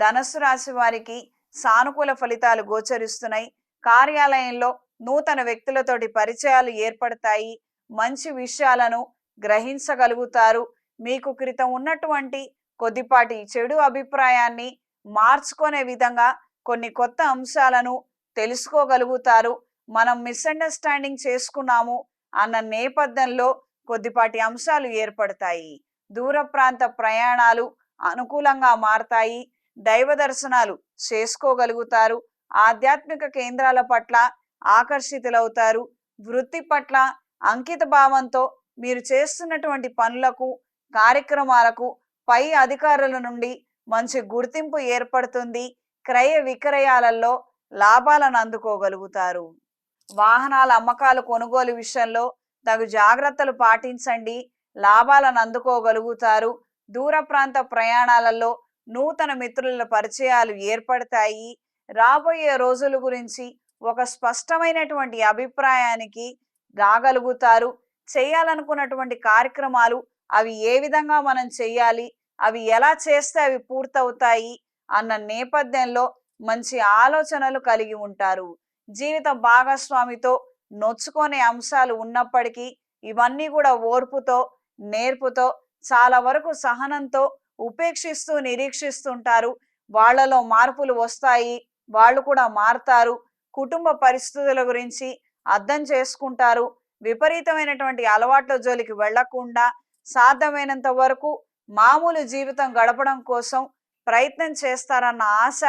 ధనస్సు రాశి వారికి సానుకూల ఫలితాలు గోచరిస్తున్నాయి. కార్యాలయంలో నూతన వ్యక్తులతోటి పరిచయాలు ఏర్పడతాయి. మంచి విషయాలను గ్రహించగలుగుతారు. మీకు క్రితం ఉన్నటువంటి కొద్దిపాటి చెడు అభిప్రాయాన్ని మార్చుకునే విధంగా కొన్ని కొత్త అంశాలను తెలుసుకోగలుగుతారు. మనం మిస్అండర్స్టాండింగ్ చేసుకున్నాము అన్న నేపథ్యంలో కొద్దిపాటి అంశాలు ఏర్పడతాయి. దూర ప్రాంత ప్రయాణాలు అనుకూలంగా మారతాయి. దైవ దర్శనాలు చేసుకోగలుగుతారు. ఆధ్యాత్మిక కేంద్రాల పట్ల ఆకర్షితులవుతారు. వృత్తి పట్ల అంకిత భావంతో మీరు చేస్తున్నటువంటి పనులకు కార్యక్రమాలకు పై అధికారుల నుండి మంచి గుర్తింపు ఏర్పడుతుంది. క్రయ విక్రయాలలో లాభాలను అందుకోగలుగుతారు. వాహనాల అమ్మకాలు కొనుగోలు విషయంలో తగు జాగ్రత్తలు పాటించండి. లాభాలను అందుకోగలుగుతారు. దూర ప్రాంత ప్రయాణాలలో నూతన మిత్రుల పరిచయాలు ఏర్పడతాయి. రాబోయే రోజుల గురించి ఒక స్పష్టమైనటువంటి అభిప్రాయానికి రాగలుగుతారు. చేయాలనుకున్నటువంటి కార్యక్రమాలు అవి ఏ విధంగా మనం చేయాలి అవి ఎలా చేస్తే అవి పూర్తవుతాయి అన్న నేపథ్యంలో మంచి ఆలోచనలు కలిగి ఉంటారు. జీవిత భాగస్వామితో నొచ్చుకునే అంశాలు ఉన్నప్పటికీ ఇవన్నీ కూడా ఓర్పుతో నేర్పుతో చాలా వరకు సహనంతో ఉపేక్షిస్తూ నిరీక్షిస్తుంటారు. వాళ్ళలో మార్పులు వస్తాయి. వాళ్ళు కూడా మారుతారు. కుటుంబ పరిస్థితుల గురించి అర్థం చేసుకుంటారు. విపరీతమైనటువంటి అలవాట్ల జోలికి వెళ్ళకుండా సాధ్యమైనంత వరకు మామూలు జీవితం గడపడం కోసం ప్రయత్నం చేస్తారన్న ఆశ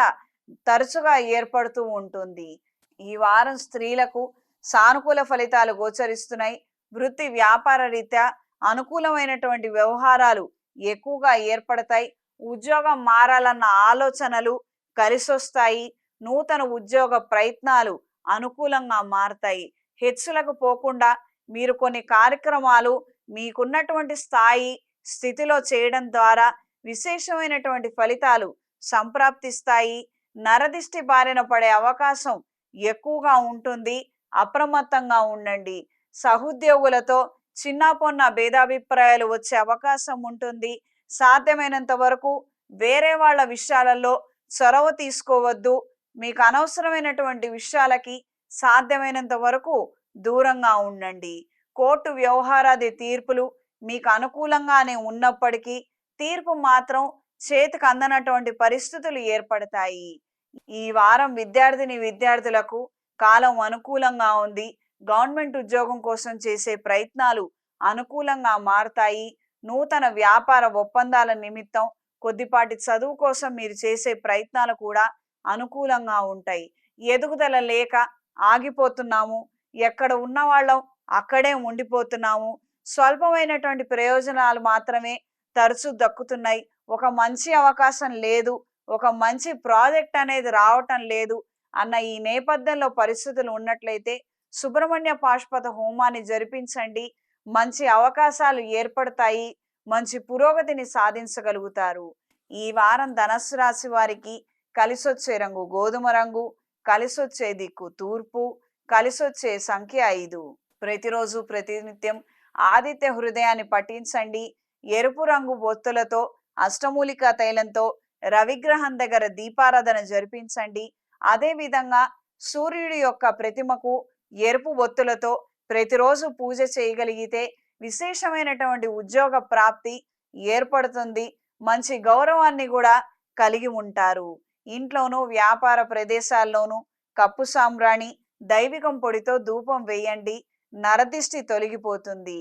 తరచుగా ఏర్పడుతూ ఉంటుంది. ఈ వారం స్త్రీలకు సానుకూల ఫలితాలు గోచరిస్తున్నాయి. వృత్తి వ్యాపార రీత్యా అనుకూలమైనటువంటి వ్యవహారాలు ఎక్కువగా ఏర్పడతాయి. ఉద్యోగం మారాలన్న ఆలోచనలు కలిసొస్తాయి. నూతన ఉద్యోగ ప్రయత్నాలు అనుకూలంగా మారతాయి. హెచ్చులకు పోకుండా మీరు కొన్ని కార్యక్రమాలు మీకున్నటువంటి స్థాయి స్థితిలో చేయడం ద్వారా విశేషమైనటువంటి ఫలితాలు సంప్రాప్తిస్తాయి. నరదిష్టి బారిన పడే అవకాశం ఎక్కువగా ఉంటుంది. అప్రమత్తంగా ఉండండి. సహోద్యోగులతో చిన్న పొన్న భేదాభిప్రాయాలు వచ్చే అవకాశం ఉంటుంది. సాధ్యమైనంత వరకు వేరే వాళ్ళ విషయాలలో చొరవ తీసుకోవద్దు. మీకు అనవసరమైనటువంటి విషయాలకి సాధ్యమైనంత వరకు దూరంగా ఉండండి. కోర్టు వ్యవహారాది తీర్పులు మీకు అనుకూలంగానే ఉన్నప్పటికీ తీర్పు మాత్రం చేతికి అందనటువంటి పరిస్థితులు ఏర్పడతాయి. ఈ వారం విద్యార్థిని విద్యార్థులకు కాలం అనుకూలంగా ఉంది. గవర్నమెంట్ ఉద్యోగం కోసం చేసే ప్రయత్నాలు అనుకూలంగా మారతాయి. నూతన వ్యాపార ఒప్పందాల నిమిత్తం కొద్దిపాటి చదువు కోసం మీరు చేసే ప్రయత్నాలు కూడా అనుకూలంగా ఉంటాయి. ఎదుగుదల లేక ఆగిపోతున్నాము. ఎక్కడ ఉన్న వాళ్ళం అక్కడే ఉండిపోతున్నాము. స్వల్పమైనటువంటి ప్రయోజనాలు మాత్రమే తరచూ దక్కుతున్నాయి. ఒక మంచి అవకాశం లేదు. ఒక మంచి ప్రాజెక్ట్ అనేది రావటం లేదు. అన్న ఈ నేపథ్యంలో పరిస్థితులు ఉన్నట్లయితే సుబ్రహ్మణ్య పాష్పద హోమాన్ని జరిపించండి. మంచి అవకాశాలు ఏర్పడతాయి. మంచి పురోగతిని సాధించగలుగుతారు. ఈ వారం ధనస్సు రాశి వారికి కలిసొచ్చే రంగు గోధుమ రంగు కలిసొచ్చే దిక్కు తూర్పు కలిసొచ్చే సంఖ్య ఐదు. ప్రతిరోజు ప్రతినిత్యం ఆదిత్య హృదయాన్ని పఠించండి. ఎరుపు రంగు బొత్తులతో అష్టమూలిక తైలంతో రవిగ్రహం దగ్గర దీపారాధన జరిపించండి. అదేవిధంగా సూర్యుడి యొక్క ప్రతిమకు ఎరుపు ఒత్తులతో ప్రతిరోజు పూజ చేయగలిగితే విశేషమైనటువంటి ఉద్యోగ ప్రాప్తి ఏర్పడుతుంది. మంచి గౌరవాన్ని కూడా కలిగి ఉంటారు. ఇంట్లోనూ వ్యాపార ప్రదేశాల్లోనూ కప్పు సాంబ్రాణి దైవికం పొడితో ధూపం వేయండి. నరదిష్టి తొలగిపోతుంది.